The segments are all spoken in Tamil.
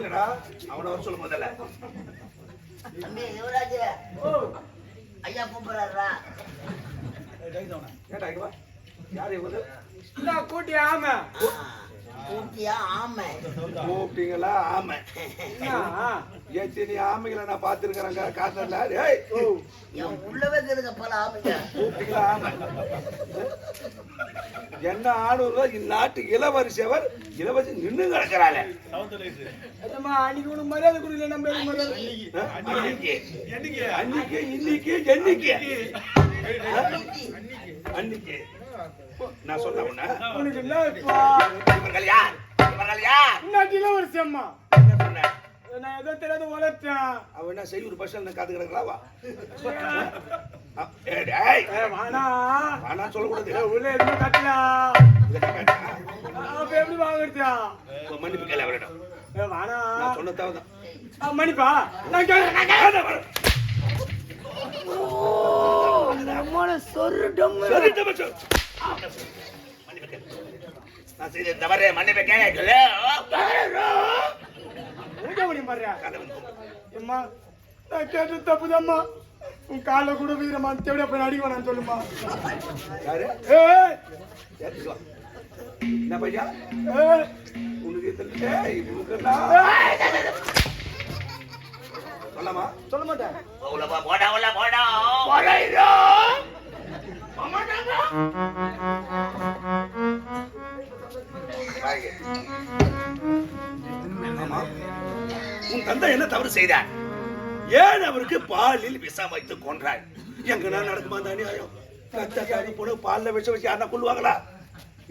இல்லடா அவனை வர சொல்லு முதல்ல. தம்பி யுவராஜ். ஓ. ஐயா கூப்பிடுறாரா வா. யார் இவரு? கூட்டி ஆமை. கூட்டியா ஆமை. கூப்பிட்டீங்களா ஆமை. என்ன? எத்தனை ஆமைகளை நான் பார்த்துருக்கிறேங்க காத்தல ஏய் என் உள்ளவே இருக்குதுங்க பல ஆமைங்க. கூப்பிட்டீங்களா ஆமை. என்ன ஆணுறதோ இந்நாட்டு இளவரசியவர் இளவரசி நின்று கிடக்கிறாளே. மரியாதை கொடுக்கல, நம்ம அன்னைக்கு. இன்னைக்கு என்னைக்கு அன்னைக்கு. நான் சொன்ன உன்ன. உனக்கு என்ன இப்போ? இவர்கள் யார்? இவர்கள் யார்? இன்னாட்டில ஒரு செம்மா. என்ன சொன்ன? நான் ஏதோ தெரியாத உழைச்சேன். அவன் என்ன செய்யூர் பஸ் ஸ்டாண்ட்ல காத்து கிடக்கலாவா ஏய். வேணா. ஆனா சொல்லக்கூடாது. ஏ, உள்ள எதுவுமே கட்டல. அப்ப எப்படி வாங்குறது? மன்னிப்பு கேள அவரிடம். ஏ, வேணா. நான் மன்னிப்பா? நான் நான் நம்மள சொருடம் நான் செய்த தவறு மன்னிப்பு கேட்கல அம்மா, நான் உன் காலை கூட வீரமா அடிக்க சொல்லுமா என்ன பையா உனக்கு சொல்லமா சொல்ல மாட்டேன் போடா போடா போடா உன் தந்தை என்ன தவறு செய்தார்? ஏன் அவருக்கு பாலில் விஷம் வைத்து கொன்றாய்? எங்கன்னா நடக்குமா அந்த அநியாயம்? கத்த காரி போன பால்ல விஷம் வச்சு யாரா கொள்வாங்களா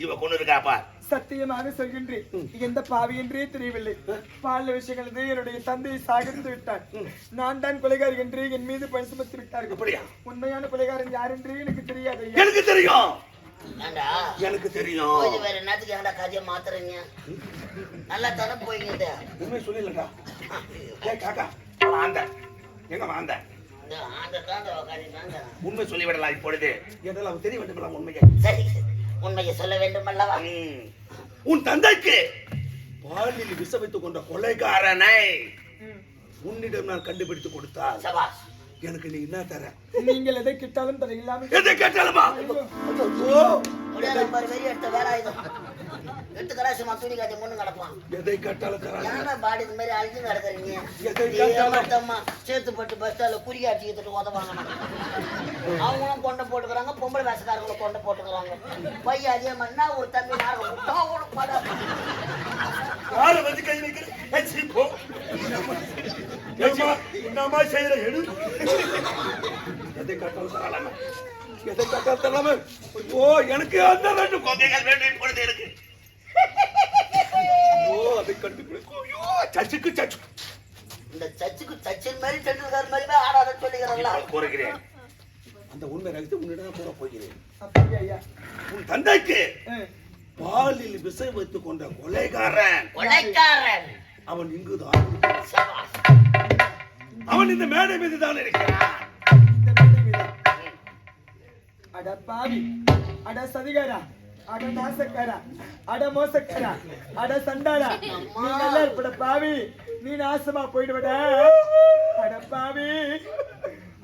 இவ கொண்டு இருக்காப்பா சத்தியமாக சொல்கின்றேன். எந்த பாவி என்றே தெரியவில்லை. பால விஷயங்களது என்னுடைய தந்தையை சாகரித்து விட்டார். நான் தான் கொலைகாரி என்று என் மீது பழி சுமத்தி விட்டார்கள். அப்படியா? உண்மையான கொலைகாரன் யார் என்றே எனக்கு தெரியாது. எனக்கு தெரியும். எனக்கு தெரியும். வேற என்னத்துக்கு ஏன்டா கதையை மாத்துறீங்க? நல்லா தானே போய்கிட்டு உண்மை சொல்லிடலடா. காக்கா வாந்த. எங்க ஆந்த உண்மை சொல்லிவிடலாம் இப்பொழுது. என்றால் அவன் தெரிய வேண்டும் உண்மையை. சரி. உண்மையை சொல்ல வேண்டும் அல்லவா. உன் தந்தைக்கு பாலில் விஷம் வைத்துக் கொண்ட கொலைகாரனை. உன்னிடம் நான் கண்டுபிடித்து கொடுத்தால் சபாஸ் எனக்கு நீ என்ன தர? நீங்கள் எதை கிட்டாலும் தர இல்லாமல் எதை கேட்டாலுமா? எடுத்து கராசமா துணி காட்டி முன்னு கிடப்பான் எதை கேட்டாலும் ஏன்னா பாடி இந்த மாதிரி அழிஞ்சு கிடக்குறீங்க எதை இதே கேட்டாலும். மட்டும்மா சேத்து பட்டு பஸ் ஸ்டாண்ட்ல குறி அடிச்சுக்கிட்டு உதவாங்க அவங்களும் கொண்டை போட்டுக்கிறாங்க பொம்பளை வேசக்காரங்களும் கொண்டை போட்டுக்கிறாங்க. பையன் அதே மாதிரினா ஒரு தம்பி படம் யாரை வந்து கை செய்யற எடு. எதை கேட்டாலும் தரலாமா எதை கேட்டாலும் தரலாமா ஓ எனக்கு அந்த ரெண்டு கொங்கைகள் வேண்டும் இப்பொழுது ஓ அதை கண்டுபிடி ஐயோ சச்சுக்கு சச்சு இந்த சச்சுக்கு சச்சின் மாதிரி டெண்டுல்கர் மாதிரி போய் ஆடாத சொல்லிக்கிறாங்களா கூறுகிறேன் அந்த உண்மை ரகத்தை உன்னிடம் கூற போகிறேன். அப்படியா ஐயா? உன் தந்தைக்கு. பாலில் விஷம் வைத்துக் கொண்ட கொலைகாரன். கொலைக்காரன் அவன் இங்குதான். அவன் இந்த மேடை மீது தான் இருக்கிறான். இந்த மேடை மீதா? அட பாவி. அட சதிகாரா? அட நாசக்காரா அட மோசக்காரா அட சண்டாளா நீ நல்லா இருப்பட பாவி. நீ நாசமா போயிடுவட. அட பாவி.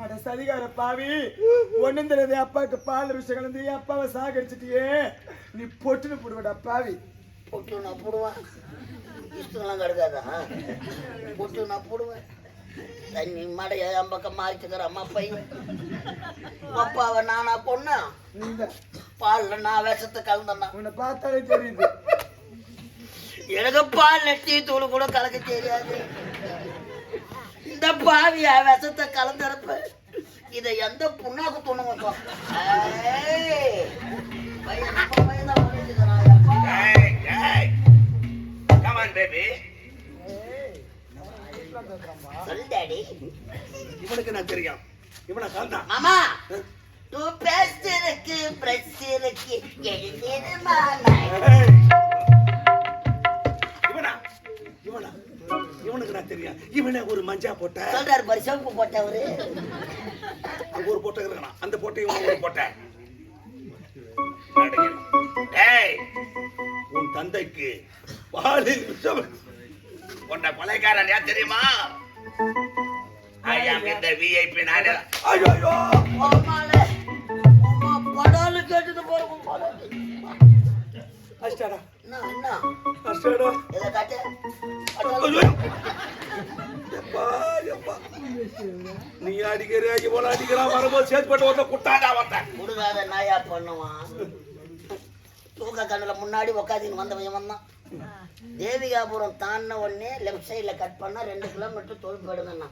அட சதிகார பாவி. ஒண்ணும் தெரியாது அப்பாவுக்கு பால் விஷயம் கலந்து அப்பாவை சாகடிச்சிட்டியே. நீ பொட்டுன்னு போடுவடா பாவி. பொட்டு நான் போடுவேன். இஷ்டம்லாம் கிடக்காதா? பொட்டு நான் போடுவேன். தண்ணி மடைய பக்கம் மாறிச்சுக்கிற அம்மா பையன். அப்பாவை நானா கொன்னா பால்ல நான் விஷத்தை கலந்தேன்னா. உன்னை பார்த்தாலே தெரியுது. எனக்கு பால் டீ தூள் கூட கலக்க தெரியாது. இந்த பாவியா விஷத்தை கலந்துறப்ப இதை எந்த புண்ணாக்கு துணை வைப்போம் இவனுக்கு நான் தெரியும். இவனை காந்தான் மாமா. பிரஷ் இருக்கு எழுதிருமா Hey. இவனா? இவனா? இவனுக்கு நான் தெரியும் இவனே ஒரு மஞ்சா போட்ட. சொல்றாரு பாரு சோப்பு போட்டவரு அங்க ஒரு போட்டை அந்த போட்டை இவன் ஒரு போட்டை. டேய் உன் தந்தைக்கு பாலில் விஷம் உன்னை கொலைக்காரன் தெரியுமா? ஐ ஆம் இந்த விஐபி நானே ஐயோ ஐயோ படாலு கேட்டுட்டு போறோம். அஷ்டாடா என்ன என்ன? அஷ்டாடா இதை காட்டு? ஐயோ. எப்பா எப்பா. நீ அடிக்கிற இவள அடிக்கிறான் வரும்போது சேர்த்துப்பட்டு வந்த குட்டாடா வந்தேன் முடுகாத நாயா பண்ணுவான். தூக்க கண்ணுல முன்னாடி உக்காதின்னு வந்தவன் வந்தான் தேவிகாபுரம் தாண்டின உடனே லெஃப்ட் சைடுல கட் பண்ணா ரெண்டு கிலோமீட்டர் தொழிற்பேடுங்கண்ணா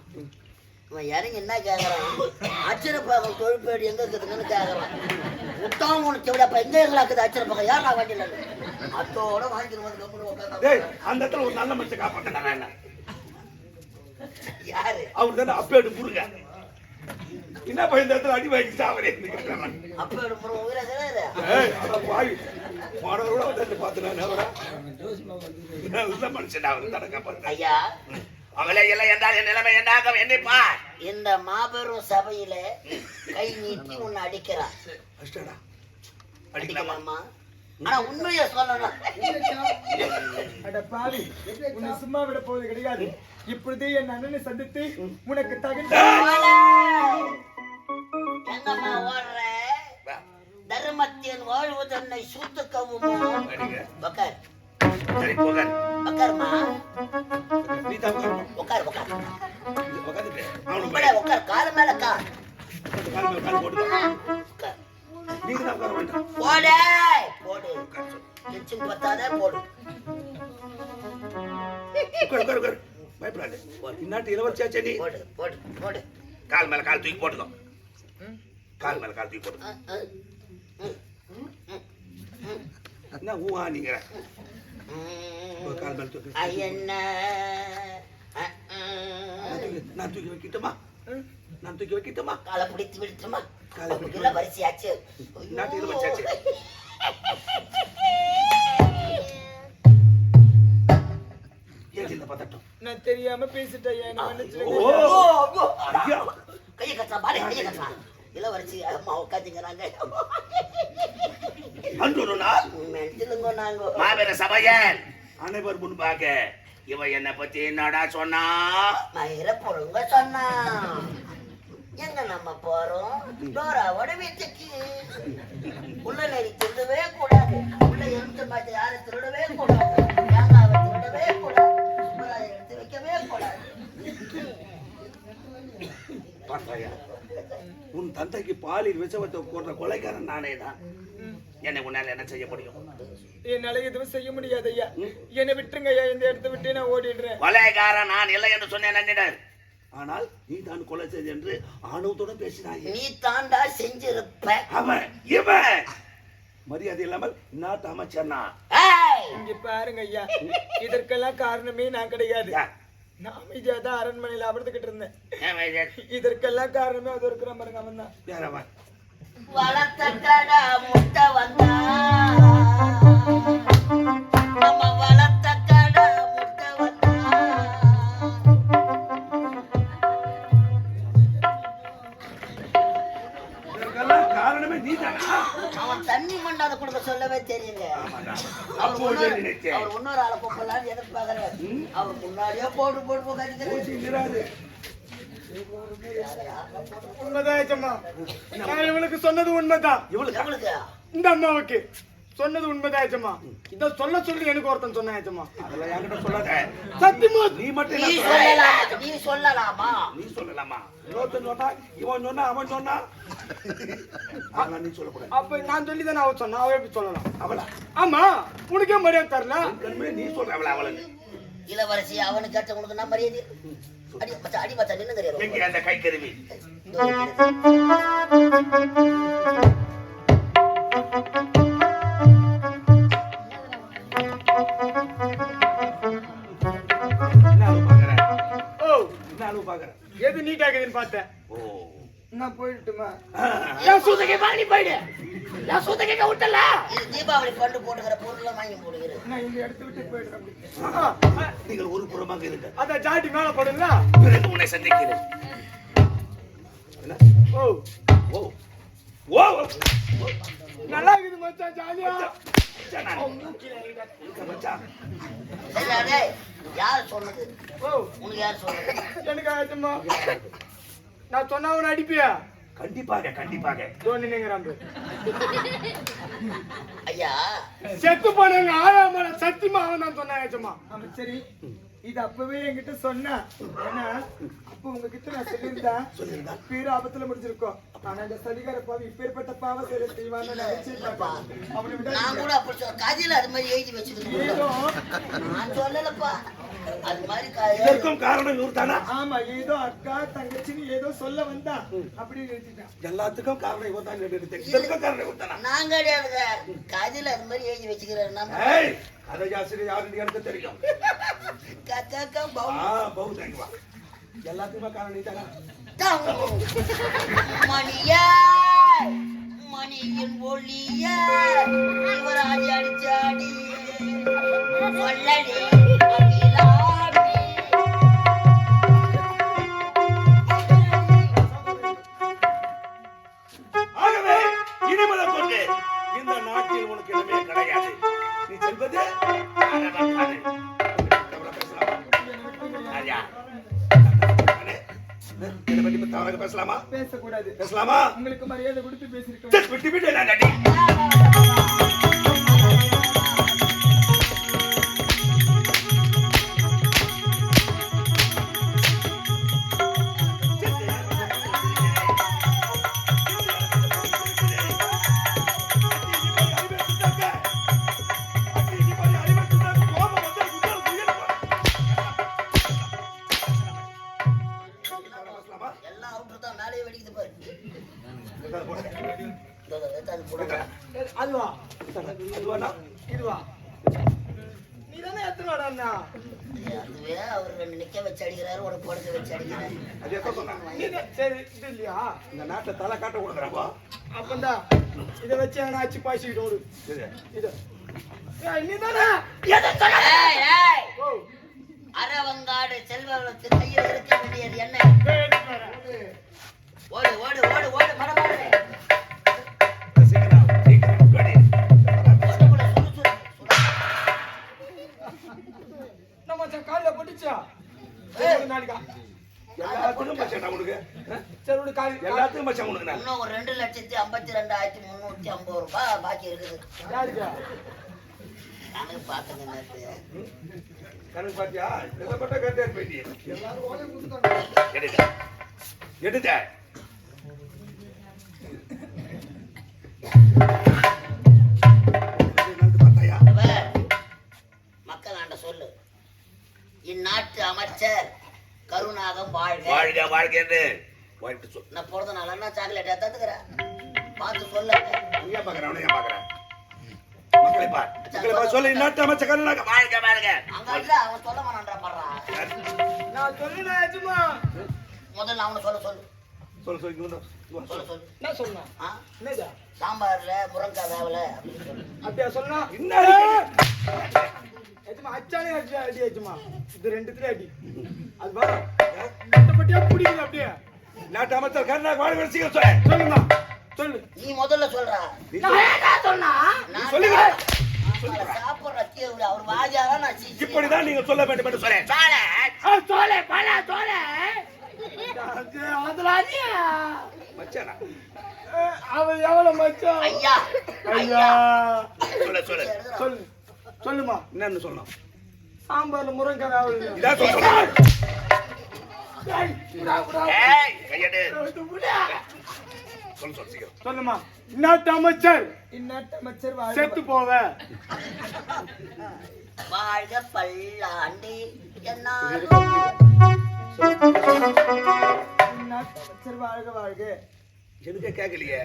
அவன் இறங்கி என்ன கேக்குறான்? அச்சிரப்பாக்கம் தொழிற்பேடு எங்க இருக்குதுன்னு கேக்குறான். முட்டாவும் உனக்கு விட அப்ப எங்க இருக்குது அச்சிரப்பாக்கம் யார் நான் வண்டியில அத்தோட வாங்கிட்டு வந்து கம்முனு டேய் உட்காந்து அந்த இடத்துல ஒரு நல்ல மனுஷன் என்ன? யாரு? அவர் தானே அப்பேடு முருங்க என்ன பையன் இந்த இடத்துல அடி வாங்கி சாவரே அப்ப ஒரு உயிரை பாவி மாணவரோட வந்து பார்த்து நான் நல்ல மனுஷன் அவர் தானே காப்பாத்த ஐயா அவளே இல்லை என்றால் என் நிலைமை என்னாகும்? எண்ணிப்பார் இந்த மாபெரும் சபையில கை நீட்டி உன்னை அடிக்கிறான் அஷ்டாடா அடிக்கலாமா? ஆனா உண்மையை சொல்லணும். அட பாவி உன்னை சும்மா விட போவது கிடையாது. இப்பொழுதே என் அண்ணனை சந்தித்து உனக்கு தகுந்த எங்கம்மா ஓடுற? தர்மத்தின் வாழ்வு தன்னை சூத்துக்கவும் சரி போக உக்காருமா? நீ தான் உட்காரணும். உக்கார் உக்கார். உட்காந்துட்டு அவனுக்கு உட்கார கால மேல கால் கால் மேல கால். உக்கார். நீங்க தான் உட்கார வேண்டாம். போடு. போடு கிச்சன் பத்தாத போடு. உட்கார் உட்கார் உட்கார் பயப்படாது. இந்நாட்டு இளவரசியாச்சே நீ? போடு போடு போடு. கால் மேல கால் தூக்கி போட்டுக்கோ. கால் மேல கால் தூக்கி. என்ன ஊவா நீங்க தூக்கு நான். தூக்கி- நான் தூக்கி வைக்கட்டுமா? நான் தூக்கி வைக்கட்டுமா? காலை பிடித்து விடுத்துமா காலை அப்படிலாம் வரிசையாச்சு. ஏன் இந்த பதட்டம்? நான் தெரியாம பேசிட்டேன் கையை கட்டுறா பாரு கையை கட்டுறா இளவரசி அம்மா உட்காந்துங்கிறாங்க அன்று ஒரு நாள் மாபெரும் சபையன் அனைவர் முன்பாக இவ என்னை பத்தி என்னடா சொன்னா? மயிர பொழுங்க சொன்னா. எங்க நம்ம போறோம்? டோராவோட வீட்டுக்கு. உள்ள நெறி திருடவே கூடாது. உள்ள எலுமிச்சை பாய்ச்ச யாரும் திருடவே கூடாது. தேங்காவை திருடவே கூடாது. சுப்பராயை எடுத்து வைக்கவே கூடாது. உன் தந்தைக்கு பாலில் விஷவத்தை போடுற கொலைக்காரன் நானே தான் என்னை உன்னால என்ன செய்ய முடியும்? என்னால எதுவும் செய்ய முடியாது ஐயா. என்னை விட்டுருங்க ஐயா இந்த இடத்த விட்டு நான் ஓடிடுறேன். கொலைகாரன் நான் இல்லை என்று சொன்னேன் நன்னிடர் ஆனால் நீ தான் கொலை செய்து என்று ஆணவத்துடன் பேசினாயே. நீ தாண்டா செஞ்சிருப்ப. அவன் இவன் மரியாதை இல்லாமல் நாட்டு அமைச்சர்னா! இங்க பாருங்க ஐயா. இதற்கெல்லாம் காரணமே நான் கிடையாது? நான் அமைதியா தான் அரண்மனையில அமர்ந்துகிட்டு இருந்தேன்? இதற்கெல்லாம் காரணமே அது இருக்கிற பாருங்க அவன் தான். வளர்த்த உண்மைதான் நான் இவளுக்கு சொன்னது உண்மைதான். இவளுக்கு? இந்த அம்மாவுக்கு. சொன்னது உண்மைதான் ஏச்சம்மா இத சொல்ல சொல்லி எனக்கு ஒருத்தன் சொன்னா ஏச்சம்மா அதெல்லாம் என்கிட்ட சொல்லாத. சத்தியமா? நீ மட்டும் நீ? சொல்லலாமா? நீ சொல்லலாமா? நீ சொல்லலாமா? இன்னொருத்தன் சொன்னா இவன் சொன்னா அவன் சொன்னா? ஆனா நீ சொல்லக்கூடாது. அப்ப நான் சொல்லி தானே அவ சொன்னா? அவ எப்படி சொல்லலாம்? அவளா? ஆமா. உனக்கே மரியாதை தரல. நீ சொல்ற அவளை அவளுக்கு. இளவரசி அவனுக்கு கேட்ட உனக்கு என்ன மரியாதை? அடி மச்சான் அடி மச்சான் நின்னு தெரியும் எங்க அந்த கை கருவி எது நீட் ஆகுதுன்னு பார்த்தேன். ஓ. நான் போயிட்டுமா. என் சூத்தகை வாங்கி போயிடு. என் சூத்தகை விட்டல இது தீபாவளி பண்டு போட்டுக்கிற பொருள்லாம் வாங்கி போடுகிற நான் இந்த இடத்த விட்டு போயிடுறேன் நீங்கள் ஒரு புறமாக இருங்க. அத ஜாட்டி மேல போடுங்களா? பிறகு உன்னை சந்திக்கிறேன். என்ன? ஓ. ஓ. ஓ. நல்லா இருக்குது மச்சான் ஜாலியா. யார் சொன்னது? ஓ. உனக்கு யார் சொன்னது? எனக்கு ஆச்சுமா நான் சொன்னா உன்னை அடிப்பியா? கண்டிப்பாக கண்டிப்பாக. ஐயா. செத்து போனவங்க ஆறாம சத்தியமா அவன் தான் சொன்னா ஆச்சுமா சரி. இது அப்பவே என்கிட்ட சொன்ன. ஏன்னா அப்ப உங்ககிட்ட நான் சொல்லியிருந்தேன். பேரு ஆபத்துல முடிஞ்சிருக்கோம். ஆனா இந்த சதிகார பாவி இப்பேற்பட்ட பாவ செயலை செய்வான்னு. நினைச்சிருப்பா அவனை விட நான் கூட அப்படி சொல்ல கதையில அது மாதிரி எழுதி நான் சொல்லலப்பா. அது மாதிரி கதை இதற்கும் காரணம் இவர் தானா ஆமா ஏதோ அக்கா தங்கச்சின்னு ஏதோ சொல்ல வந்தா அப்படின்னு எல்லாத்துக்கும் காரணம் இவர் தான் இதற்கும் காரணம் இவர் தானா நான் கிடையாதுங்க. கதையில அது மாதிரி எழுதி வச்சுக்கிறேன். கதை ஆசிரியர் யாருன்னு எனக்கு தெரியும். கக்கா ஆ பௌ தேங்குவா எல்லாத்துக்குமே காரணம் நீ தானா மணிய மணியின் ஒளிய அடிச்சாடி. சொல்லடி அகிலாடி. ஆகவே இனிமதம் கொண்டு இந்த நாட்டில் உனக்கு இடமே கிடையாது. தவறா பேசலாமா? பேசக்கூடாது. பேசலாமா? உங்களுக்கு மரியாதை கொடுத்து பேசியிருக்கேன் அதுவே அவர் ரெண்டு நிக்க வச்சு அடிக்கிறாரு உனக்கு படுக்க வச்சு அடிக்கிறாரு. நீ தான்- சரி இது இல்லையா? இந்த நாட்டை தலை காட்ட கொடுக்குறாப்பா அப்பந்தா இதை வச்சு என்ன ஆச்சு பாய்ச்சிக்கிட்டு ஓடு. இது. அரவங்காடு செல்வங்களுக்கு கையில் இருக்க வேண்டியது என்ன. ஓடு ஓடு ஓடு ஓடு காலில் பட்டுச்சா நாளைக்கா எல்லாத்துக்கும் மச்சான் உனக்கு? சரி விடு காலி எல்லாத்துக்கும் மச்சான் உனக்கு நான். இன்னும் ஒரு ரெண்டு லட்சத்தி ஐம்பத்தி ரெண்டாயிரத்தி முந்நூற்றி ஐம்பது ரூபாய் பாக்கி இருக்குது. யாருக்கு? கணக்கு பார்த்துங்க நேத்து. கணக்கு பாத்தியா எதை பட்ட போயிட்டி எல்லாரும் எடுத்த. எடுத்த. இந்நாட்டு அமைச்சர் கருணாகம் வாழ்க. வாழ்க வாழ்க என்று நான் பிறந்த நாள் என்ன சாக்லேட் எடுத்துக்கிறேன் பார்த்து சொல்ல. ஏன் பார்க்கற அவனை ஏன் பார்க்கற மக்களை பார். மக்களை பார் சொல்லு நாட்டு அமைச்சர் கருணாக வாழ்க வாழ்க. அங்க இல்ல அவன் சொல்ல மாட்டான்றா படுறான் நான் சொல்லுனா ஆச்சுமா முதல்ல அவனை சொல்ல சொல்லு. சொல்லு சொல்லு என்ன சொன்னான் ஆ? என்னதா? சாம்பார்ல முருங்கக்காய் வேவல. அப்படியா சொன்னா? ஏச்சுமா அச்சானே அடி அடி ஏச்சுமா இது ரெண்டுத்துல அடி. அது பாரு கட்டப்பட்டியா பிடிக்குது அப்படியே. சொல்லு சொல்லுமா சொல்லு. நீ முதல்ல சொல்றா. நான் சொல்லுங்க. வாஜாரா நான் சீ- சீ- இப்படிதான் நீங்க சொல்ல வேண்டும் என்று சொல்றேன். சோலே. பல அதலாதியா மச்சானா? அவன் எவ்வளவு மச்சான்? ஐயா. ஐயா. சொல்ல சொல்லு. சொல்லு. சொல்லுமா. என்னன்னு சொல்லணும் சாம்பார்ல முருங்கை வேவல் இதான் சீக்கிரம். சொல்லுமா. இந்நாட்டு அமைச்சர். செத்து போவ. வாழ்க பல்லாண்டி அமைச்சர் வாழ்க வாழ்க. எதுக்கே கேட்கலையே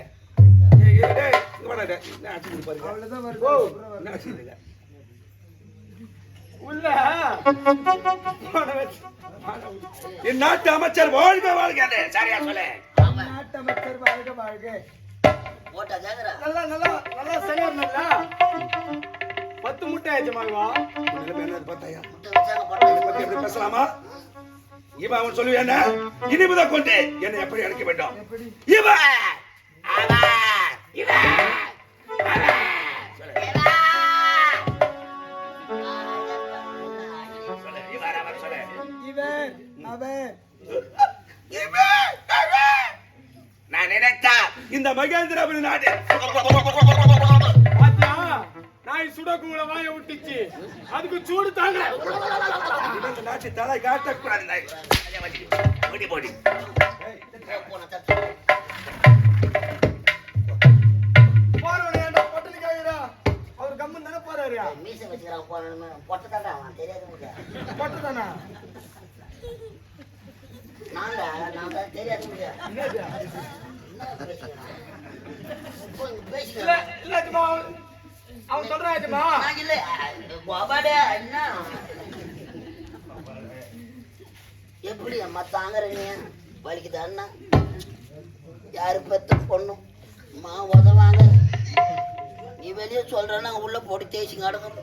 ஏய், ஏய், டேய், இங்க வாடா, டேய். என்ன ஆச்சுன்னு பாருங்க. அவ்வளவுதான் ஓ, வருது என்ன ஆச்சுதுங்க? உள்ள. என் நாட்டு அமைச்சர் வாழ்க வாழ்க. சரியா சொல்லு. இந்நாட்டு அமைச்சர் வாழ்க வாழ்க. நல்லா நல்லா நல்லா சரியா நல்லா. பத்து முட்டை ஆச்சு மால்வா நிலைமை என்னது பார்த்தாயா? முட்டை வச்சாங்க போட்டா இதை பத்தி எப்படி பேசலாமா? இவன் அவன் சொல்லுவேன் என்ன? இனிமுதல் கொண்டு என்னை எப்படி அழைக்க வேண்டும்? எப்படி? இவன் இவன். அவர் அவர் நான் நினைத்தா இந்த மகேந்திராபுரி நாடு நாய் சுடக்குள்ள வாய விட்டுச்சு அதுக்கு சூடு தாங்க. இந்த நாட்டு தலை காட்டக்கூடாது கூடாது நாய். போடி. காய்கிறா அவர் கம்மன் தானே போறாரு மீசை வச்சுக்கிறான் போன பொட்டை தாண்டா அவன். தெரியாது பொட்டை தானா? நான்டா நான் தான் தெரியாது இல்ல இல்ல அவன் சொல்றான் அஜமா நான் இல்ல கோபாடே அண்ணா எப்படி அம்மா தாங்குறீங்க? வலிக்குதா அண்ணா யாரு பெத்த பொண்ணும் அம்மா உதவாங்க. நீ வெளியே சொல்றேன்னா உள்ள போட்டு தேய்ச்சி கிடக்கும்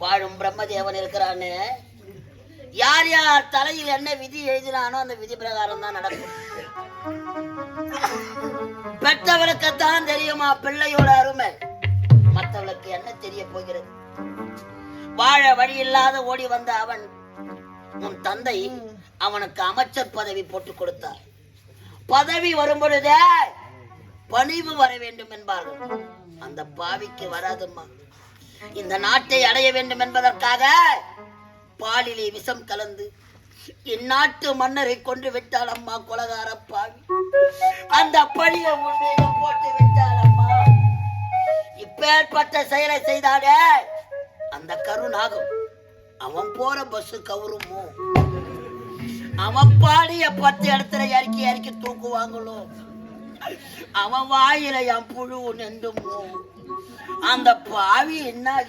பாழும் பிரம்மதேவன் இருக்கிறான்னு யார் யார் தலையில் என்ன விதி எழுதினானோ அந்த விதி பிரகாரம் தான் நடக்கும். பெற்றவளுக்குத்தான் தெரியுமா பிள்ளையோட அருமை? மற்றவளுக்கு என்ன தெரிய போகிறது? வாழ வழி இல்லாத ஓடி வந்த அவன் உன் தந்தை அவனுக்கு அமைச்சர் பதவி போட்டு கொடுத்தார். பதவி வரும் பொழுதே பணிவு வர வேண்டும் என்பார்கள். அந்த பாவிக்கு வராதும்மா. இந்த நாட்டை அடைய வேண்டும் என்பதற்காக பாலிலே விஷம் கலந்து இந்நாட்டு மன்னரை கொண்டு விட்டாள் அம்மா கொலகார பாவி அந்த பணியை உண்மையில போட்டு விட்டாள் அம்மா. இப்பேற்பட்ட செயலை செய்தாலே அந்த கருணாகும். அவன் போற பஸ் கவுருமோ? அவன் பாடிய பத்து இடத்துல இறக்கி இறக்கி தூக்குவாங்களோ? அவன் வாயில என் புழு நின்றுமோ அந்த பாவி என்னாக?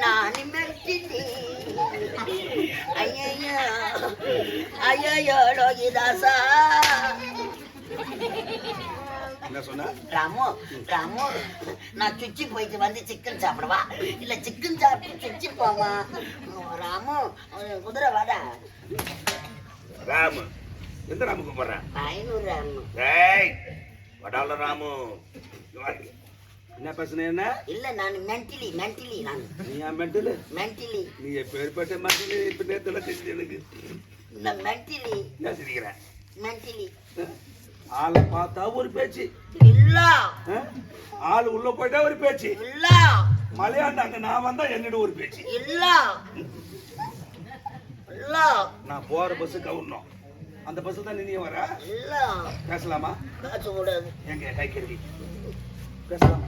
நான் மெட்டினி ஐயையோ ஐயையோ லோகிதாசா என்ன சொன்ன ராமு ராமு நான் சுச்சி போயிட்டு வந்து சிக்கன் சாப்பிடவா இல்ல சிக்கன் சாப்பிட்டு சுச்சி போவா. ராமு குதிரை வாடா. ராமு. எந்த ராமு கூப்பிடுறேன் ஐநூறு ராமு ஏய் வடால ராமு. என்ன பேசுன என்ன? இல்ல நான் மென்டலி மென்டலி நான். நீ ஏன் மெண்டலு மென்டலி. நீ எப்பேற்பட்ட மெண்டலு இப்ப நேரத்துல தெரிஞ்சு எனக்கு. இந்த மென்டலி. என்ன சிரிக்கிறேன் மென்டலி. ஆளை பார்த்தா ஒரு பேச்சு. இல்ல? ஆள் உள்ள போயிட்டா ஒரு பேச்சு. இல்ல. மலையாண்டாங்க நான் வந்தா என்னோட ஒரு பேச்சு. இல்ல. இல்ல. நான் போற பஸ் கவுடணும் அந்த பஸ் தான் நீ வர? இல்ல. பேசலாமா? பேசக்கூடாது எங்க? கை கருவி. பேசலாமா?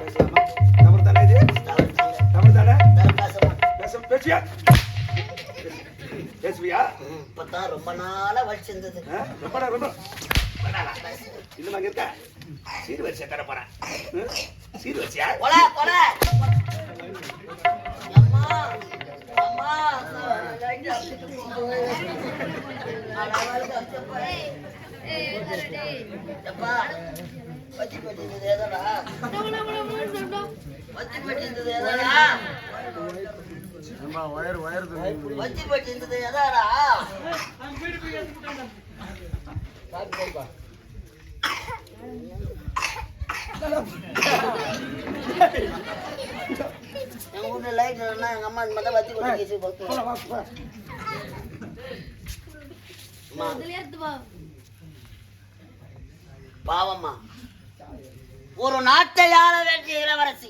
பேசலாமா? தவறு தானே இது? தவறு தானே. பேச. பேச பேசியா? பேசுவியா? இப்பதான் ரொம்ப நாளா வச்சிருந்தது ஆ? ரொம்படா ரொம்ப. இன்னும் அங்க இருக்கா? சீர் வரிசை தர போறேன்? சீர் வரிசையா? அம்மா. அம்மா எப்பா வச்சி பட்டிருந்தது ஏதடா வச்சி பட்டிருந்தது ஏதடா வச்சி பட்டிருந்தது எதாடா எங்க வீட்டுல லைட் இல்லைன்னா அம்மா மாதிரி தான் வத்தி கொண்டு கேசி பாவம்மா. ஒரு நாட்டை ஆள வேண்டிய இளவரசி?